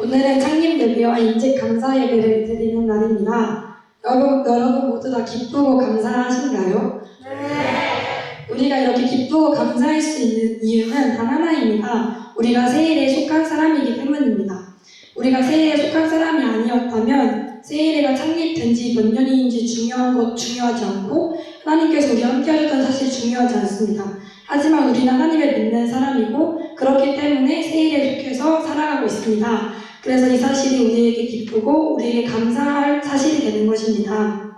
오늘은 창립 예배와 인직 감사 예배를 드리는 날입니다. 여러분, 여러분 모두 다 기쁘고 감사하신가요? 네. 우리가 이렇게 기쁘고 감사할 수 있는 이유는 단 하나입니다. 우리가 세일에 속한 사람이기 때문입니다. 우리가 세일에 속한 사람이 아니었다면 세일회가 창립된 지 몇 년인지 중요한 것 중요하지 않고 하나님께서 우리 함께 하셨던 사실 중요하지 않습니다. 하지만 우리는 하나님을 믿는 사람이고 그렇기 때문에 세일에 속해서 살아가고 있습니다. 그래서 이 사실이 우리에게 기쁘고 우리에게 감사할 사실이 되는 것입니다.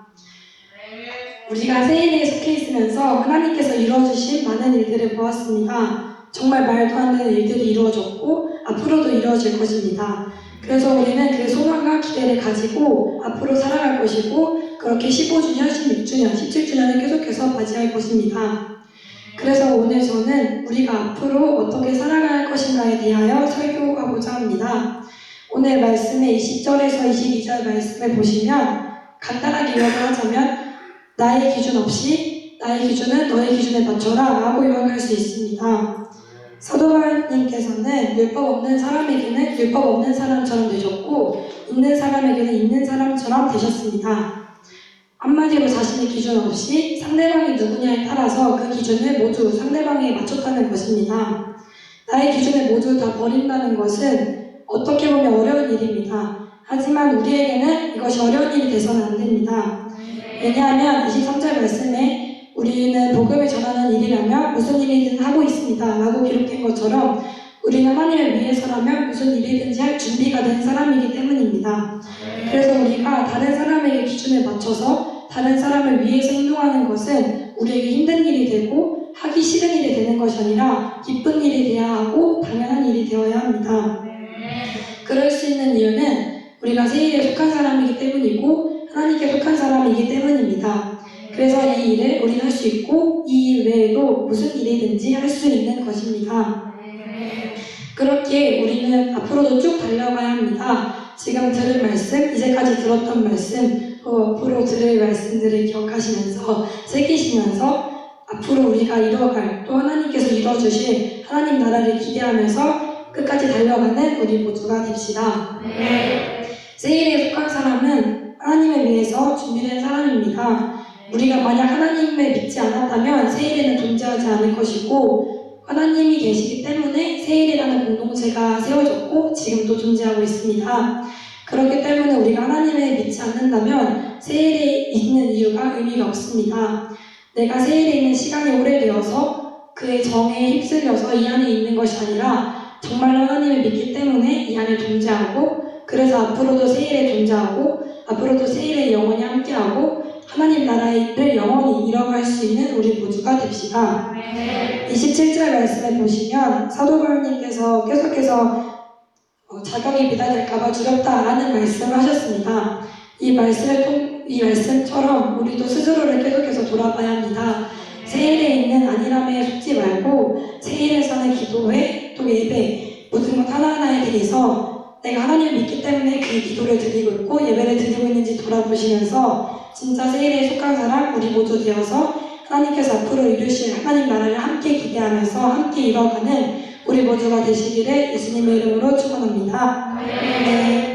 우리가 세일에 속해 있으면서 하나님께서 이루어주신 많은 일들을 보았습니다. 정말 말도 안 되는 일들이 이루어졌고 앞으로도 이루어질 것입니다. 그래서 우리는 그 소망과 기대를 가지고 앞으로 살아갈 것이고 그렇게 15주년, 16주년, 17주년을 계속해서 맞이할 것입니다. 그래서 오늘 저는 우리가 앞으로 어떻게 살아갈 것인가에 대하여 설교하고자 합니다. 오늘 말씀의 20절에서 22절 말씀을 보시면 간단하게 요약을 하자면 나의 기준 없이 나의 기준은 너의 기준에 맞춰라 라고 요약할 수 있습니다. 사도바님께서는 율법 없는 사람에게는 율법 없는 사람처럼 되셨고 있는 사람에게는 있는 사람처럼 되셨습니다. 한마디로 자신의 기준 없이 상대방이 누구냐에 따라서 그 기준을 모두 상대방에 맞췄다는 것입니다. 나의 기준을 모두 다 버린다는 것은 어떻게 보면 어려운 일입니다. 하지만 우리에게는 이것이 어려운 일이 돼서는 안 됩니다. 왜냐하면 23절 말씀에 우리는 복음을 전하는 일이라면 무슨 일이든 하고 있습니다. 라고 기록된 것처럼 우리는 하나님을 위해서라면 무슨 일이든지 할 준비가 된 사람이기 때문입니다. 그래서 우리가 다른 사람에게 기준을 맞춰서 다른 사람을 위해서 행동하는 것은 우리에게 힘든 일이 되고 하기 싫은 일이 되는 것이 아니라 기쁜 일이 되어야 하고 당연한 일이 되어야 합니다. 그럴 수 있는 이유는 우리가 세일에 속한 사람이기 때문이고 하나님께 속한 사람이기 때문입니다. 그래서 이 일을 우리는 할 수 있고 이 일 외에도 무슨 일이든지 할 수 있는 것입니다. 그렇게 우리는 앞으로도 쭉 달려가야 합니다. 지금 들은 말씀, 이제까지 들었던 말씀, 또 앞으로 들을 말씀들을 기억하시면서 새기시면서 앞으로 우리가 이뤄갈 또 하나님께서 이뤄주실 하나님 나라를 기대하면서 끝까지 달려가는 우리 모두가 됩시다. 세일에 속한 사람은 하나님을 위해서 준비된 사람입니다. 우리가 만약 하나님을 믿지 않았다면 세일에는 존재하지 않을 것이고 하나님이 계시기 때문에 세일이라는 공동체가 세워졌고 지금도 존재하고 있습니다. 그렇기 때문에 우리가 하나님을 믿지 않는다면 세일에 있는 이유가 의미가 없습니다. 내가 세일에 있는 시간이 오래되어서 그의 정에 휩쓸려서 이 안에 있는 것이 아니라 정말로 하나님을 믿기 때문에 이 안에 존재하고 그래서 앞으로도 세일에 존재하고 앞으로도 세일에 영원히 함께하고 하나님 나라를 영원히 이뤄갈 수 있는 우리 모두가 됩시다. 27절 말씀에 보시면 사도 바울님께서 계속해서 어, 자격이 비단될까봐 두렵다라는 말씀을 하셨습니다. 이 말씀을 통, 이 말씀처럼 우리도 스스로를 계속해서 돌아봐야 합니다. 세일에 있는 안일함에 속지 말고 세일에서는 기도회 또 예배 모든 것 하나하나에 대해서 내가 하나님을 믿기 때문에 그 기도를 드리고 있고 예배를 드리고 있는지 돌아보시면서 진짜 세일에 속한 사람 우리 모두 되어서 하나님께서 앞으로 이루실 하나님 나라를 함께 기대하면서 함께 이뤄가는 우리 모두가 되시기를 예수님의 이름으로 축원합니다. 네.